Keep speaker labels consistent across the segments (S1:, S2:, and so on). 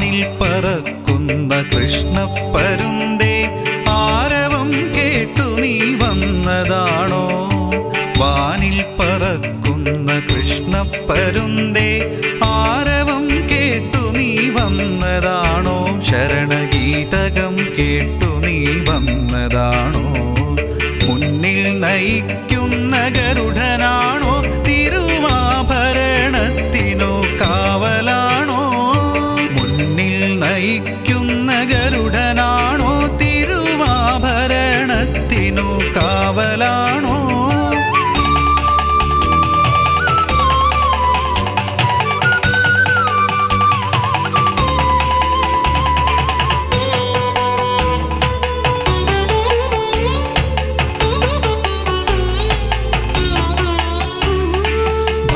S1: വാനിൽ പറക്കുന്ന കൃഷ്ണപ്പരുന്തേ ആരവം കേട്ടു നീ വന്നതാണോ? വാനിൽ പറക്കുന്ന കൃഷ്ണപ്പരുന്തേ ആരവം കേട്ടു നീ വന്നതാണോ? ശരണഗീതകം കേട്ടു നീ വന്നതാണോ? മുന്നിൽ നയിക്കുന്ന ഗരുഡനാണോ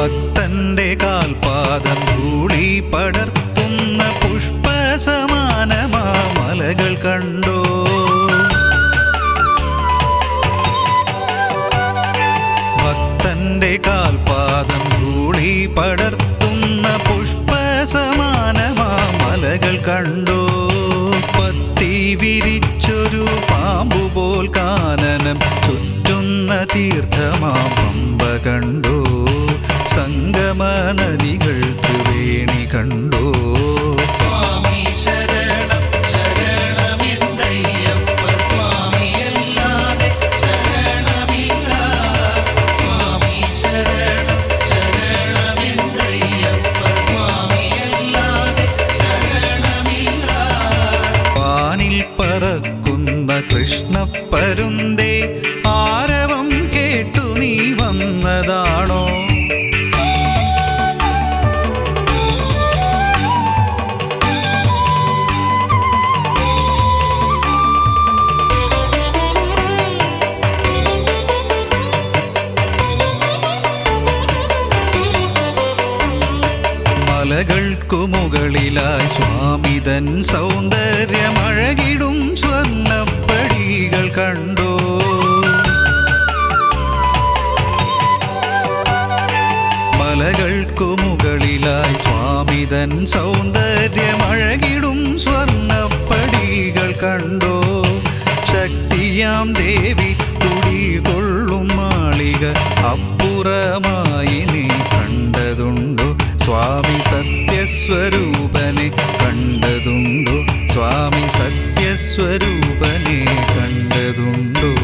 S1: ഭക്തന്റെ കാൽപാദം ധൂളി പടർത്തുന്ന പുഷ്പസമാനമാ മലകൾ കണ്ടോ? ഭക്തന്റെ കാൽപാദം ധൂളി പടർത്തുന്ന പുഷ്പസമാനമാ മലകൾ കണ്ടോ? പത്തി വിരിച്ചൊരു പാമ്പുപോൽ കാനനം ചുറ്റുന്ന തീർത്ഥമാ പമ്പ കണ്ടോ? സംഗമ നദികൾ ത്രിവേണി കണ്ടോ? സ്വാമി ശരണം ശരണമെന്തയ്യപ്പ സ്വാമിയല്ലാതെ ശരണമില്ല. സ്വാമി ശരണം ശരണമെന്തയ്യപ്പ സ്വാമിയല്ലാതെ ശരണമില്ല. വാനിൽ പറക്കുന്ന കൃഷ്ണപ്പരുന്തേ ആരവം കേട്ടു നീ വന്നതാണോ? മലകൾക്കു മുകളിലായി സ്വാമിതൻ സൗന്ദര്യമഴകിടും സ്വർണപ്പടികൾ കണ്ടോ. മലകൾക്കു മുകളിലായി സ്വാമിതൻ സൗന്ദര്യമഴകിടും സ്വർണപ്പടികൾ കണ്ടോ. ശക്തിയാം ദേവി കുടികൊള്ളും മാളിക അപ്പുറമായി നീ സത്യസ്വരൂപനെ കണ്ടതുണ്ടോ? സ്വാമി സത്യസ്വരൂപനെ കണ്ടതുണ്ടോ?